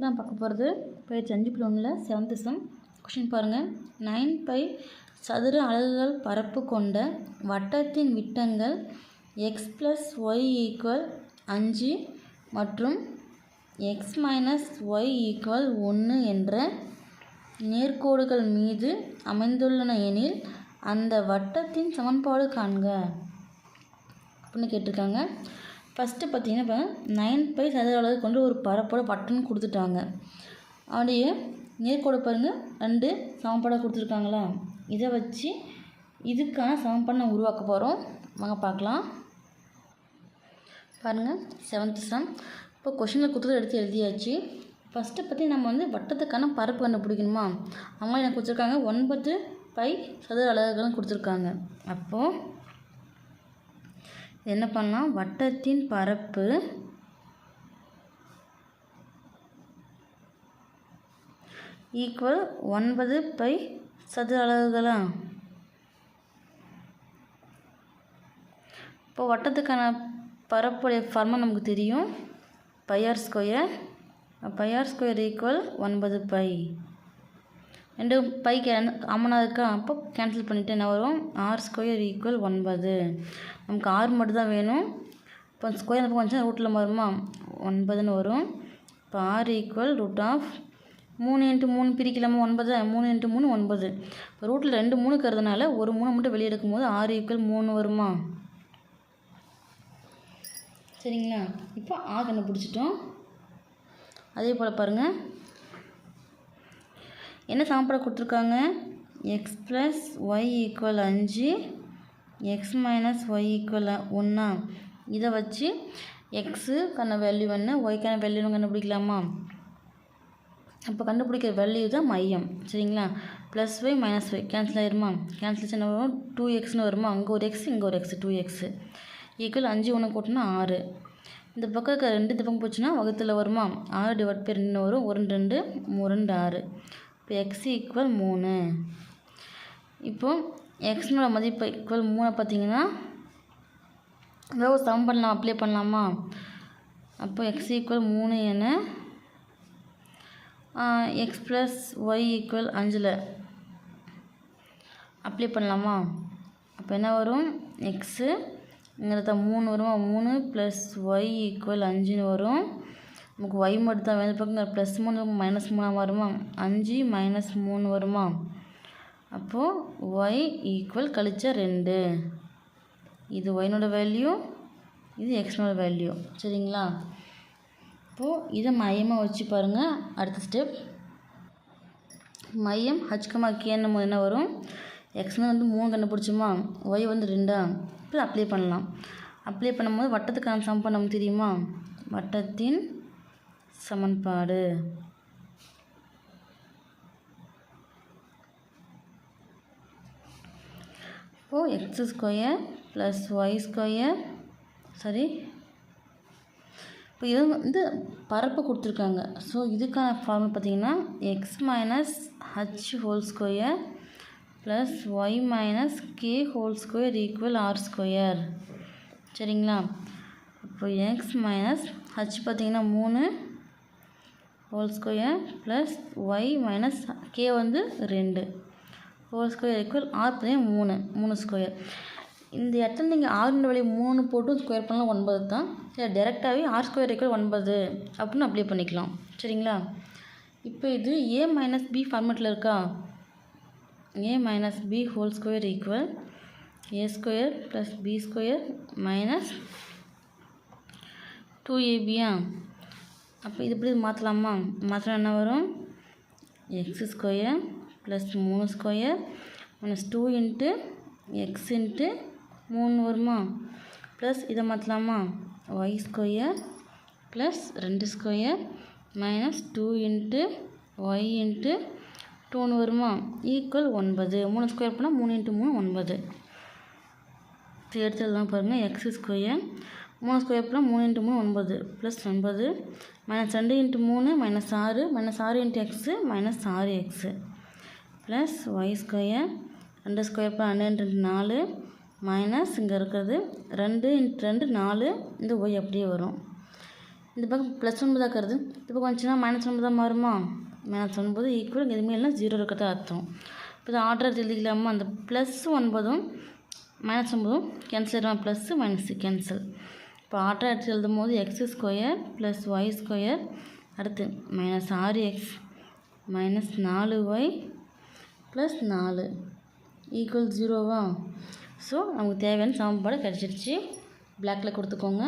இப்போ நான் பார்க்க போகிறது பயிற்சி அஞ்சு புள்ளி ஒன்றில் செவன்த்து சம் கொஷின் பாருங்கள் நைன் பை சதுர அலகுகள் பரப்பு கொண்ட வட்டத்தின் விட்டங்கள் எக்ஸ் ப்ளஸ் ஒய் ஈக்குவல் அஞ்சு மற்றும் எக்ஸ் மைனஸ் ஒய் ஈக்குவல் ஒன்று என்ற நேர்கோடுகள் மீது அமைந்துள்ளன எனில் அந்த வட்டத்தின் சமன்பாடு காண்க. அப்படின்னு கேட்டிருக்காங்க. ஃபஸ்ட்டு பார்த்தீங்கன்னா இப்போ நைன் பை சதுர அளவு கொண்டு ஒரு பரப்போட பட்டன் கொடுத்துட்டாங்க. அப்படியே நேர்கோடு பாருங்கள் ரெண்டு சமன்பாடாக கொடுத்துருக்காங்களா? இதை வச்சு இதுக்கான சமன்பாடு நம்ம உருவாக்க போகிறோம் வாங்க பார்க்கலாம். பாருங்கள் செவன்த் சம் இப்போ கொஷினில் கொடுத்தது எடுத்து எழுதியாச்சு. ஃபஸ்ட்டு பற்றி நம்ம வந்து வட்டத்துக்கான பரப்பு கண்டுபிடிக்கணுமா? அவங்க எனக்கு கொடுத்துருக்காங்க. ஒன்பது பை சதுர அலகுகளும் கொடுத்துருக்காங்க. அப்போது என்ன பண்ணலாம்? வட்டத்தின் பரப்பு ஈக்குவல் ஒன்பது பை சதுர அலகுகளா? இப்போ வட்டத்துக்கான பரப்புடைய ஃபார்மை நமக்கு தெரியும். Pi r square pi r square equal ஒன்பது பை. ரெண்டு பை கேன் காமனாக இருக்கா? அப்போ கேன்சல் பண்ணிவிட்டு என்ன வரும்? ஆர் ஸ்கொயர் ஈக்குவல் ஒன்பது. நமக்கு ஆறு மட்டும் தான் வேணும். இப்போ ஸ்கொயர் பக்கம் கொஞ்சம் ரூட்டில் வருமா ஒன்பதுன்னு வரும். இப்போ ஆர் ஈக்குவல் ரூட் ஆஃப் மூணு இன்ட்டு மூணு பிரிக்கலாமா? ஒன்பது. மூணு இன்ட்டு மூணு ஒன்பது. இப்போ ரூட்டில் ரெண்டு மூணு இருக்கிறதுனால ஒரு மூணு மட்டும் வெளியே எடுக்கும்போது ஆறு ஈக்குவல் மூணு வருமா? சரிங்களா? இப்போ ஆ கண்டுபிடிச்சிட்டோம் அதே போல் பாருங்கள் என்ன சமன்பாடு கொடுத்துருக்காங்க? எக்ஸ் ப்ளஸ் ஒய் ஈக்குவல் அஞ்சு எக்ஸ் மைனஸ் ஒய் ஈக்குவல் ஒன்றா இதை வச்சு எக்ஸுக்கான வேல்யூ என்ன? ஒய்க்கான வேல்யூன்னு கண்டுபிடிக்கலாமா? அப்போ கண்டுபிடிக்கிற வேல்யூ தான் மையம். சரிங்களா? Plus Y minus Y cancel ஆயிருமா? கேன்சலேஷன் வரும்? டூ எக்ஸ்னு வருமா? அங்கே ஒரு எக்ஸ் இங்கே ஒரு எக்ஸ் டூ எக்ஸு ஈக்குவல் அஞ்சு ஒன்று கூட்டினா ஆறு. இந்த பக்கம் இருக்க ரெண்டு இந்த பக்கம் போச்சுன்னா வகுத்தில் வருமா? ஆறு டிவைட் பை ரெண்டு வரும். ஒரு ரெண்டு ரெண்டு ரெண்டு ஆறு. இப்போ எக்ஸ் ஈக்குவல் மூணு. இப்போது எக்ஸ்னோட மதிப்பு ஈக்குவல் மூணை பார்த்தீங்கன்னா ஏதாவது சம் பண்ணலாம் அப்ளை பண்ணலாமா? அப்போ எக்ஸ் ஈக்குவல் மூணு என எக்ஸ் ப்ளஸ் ஒய் ஈக்குவல் அஞ்சில் அப்ளை பண்ணலாமா? அப்போ என்ன வரும்? எக்ஸு இங்கிறத மூணு வருமா மூணு ப்ளஸ் ஒய் ஈக்குவல் அஞ்சுன்னு வரும். நமக்கு ஒய் மட்டும் தான் வேணும் பக்கம் ப்ளஸ் மூணு மைனஸ் மூணாக வருமா? அஞ்சு மைனஸ் மூணு வருமா? அப்போது ஒய் ஈக்குவல் கழிச்சா ரெண்டு. இது ஒய்னோட வேல்யூ இது எக்ஸ்னோட வேல்யூ சரிங்களா? இப்போது இதை மையமாக வச்சு பாருங்கள் அடுத்த ஸ்டெப் மையம் ஹச்கமா கேன்னும் போது என்ன வரும்? எக்ஸ்னு வந்து மூணு கண்டுபிடிச்சோமா? ஒய் வந்து ரெண்டா? இப்போ அப்ளை பண்ணலாம். அப்ளை பண்ணும்போது வட்டத்துக்கான சமன்பாடு நமக்கு தெரியுமா? வட்டத்தின் சமன்பாடு. இப்போது X square plus Y square சரி இப்போ இது வந்து பரப்பு கொடுத்துருக்காங்க. ஸோ இதுக்கான ஃபார்முலா பார்த்தீங்கன்னா X minus H whole square plus Y minus K whole square equal R square சரிங்களா? இப்போ எக்ஸ் மைனஸ் ஹச் பார்த்தீங்கன்னா மூணு whole square plus Y minus K வந்து ரெண்டு. ஹோல் ஸ்கொயர் ஈக்குவல் ஆர் பார்த்தீங்கன்னா மூணு. மூணு ஸ்கொயர் இந்த இடத்துல நீங்கள் ஆறுன்ற வழி மூணு போட்டும் ஸ்கொயர் பண்ணலாம் ஒன்பது தான். சரி டேரெக்டாகவே ஆர் ஸ்கொயர் ஈக்குவல் ஒன்பது அப்படின்னு அப்ளை பண்ணிக்கலாம். சரிங்களா? இப்போ இது ஏ மைனஸ் பி ஃபார்மேட்டில் இருக்கா? A minus B whole square equal A square plus B square minus two ஏபியா அப்போ இது இப்படி மாற்றலாமா மாற்றினா என்ன வரும்? எக்ஸ் ஸ்கொயர் ப்ளஸ் மூணு square minus two into X into மூணு வருமா? ப்ளஸ் இதை மாற்றலாமா ஒய் ஸ்கொயர் ப்ளஸ் ரெண்டு square minus two into Y into டூன்னு வருமா? ஈக்குவல் ஒன்பது. மூணு ஸ்கொயர் பண்ணால் மூணு இன்ட்டு மூணு ஒன்பது. எடுத்துடலாம் பாருங்கள் எக்ஸ் ஸ்கொயர் மூணு ஸ்கொயர் பண்ணால் மூணு இன்ட்டு மூணு ஒன்பது. ப்ளஸ் ஒன்பது மைனஸ் ரெண்டு இன்ட்டு மூணு மைனஸ் ஆறு மைனஸ் ஆறு இன்ட்டு எக்ஸு மைனஸ் ஆறு எக்ஸு ப்ளஸ் ஒய் ஸ்கொயர் ரெண்டு ஸ்கொயர் பண்ணால் ரெண்டு ரெண்டு நாலு மைனஸ் இங்கே இருக்கிறது ரெண்டு இன்ட்டு ரெண்டு நாலு இந்த ஒய் அப்படியே வரும். இந்த பக்கம் ப்ளஸ் ஒன்பது இருக்கிறது. இந்த பக்கம் வந்துச்சுன்னா மைனஸ் ஒன்பதாக மாறுமா? மைனஸ் ஒன்பது ஈக்குவல் எதுவுமே இல்லைன்னா ஜீரோ இருக்கிறதா அர்த்தம். இப்போ இது ஆர்டர் எழுதிக்கலாமா? அந்த ப்ளஸ் ஒன்பதும் மைனஸ் ஒன்பதும் கேன்சல் ஆகிடும் ப்ளஸ்ஸு மைனஸு கேன்சல் இப்போ ஆட்டோ எடுத்து எழுதும் போது X square plus Y square அடுத்து மைனஸ் ஆறு எக்ஸ் மைனஸ் நாலு ஒய் ப்ளஸ் நாலு ஈக்குவல் ஜீரோவா ஸோ நமக்கு தேவையான சமன்பாடு கிடச்சிருச்சு. பிளாக்கில் கொடுத்துக்கோங்க.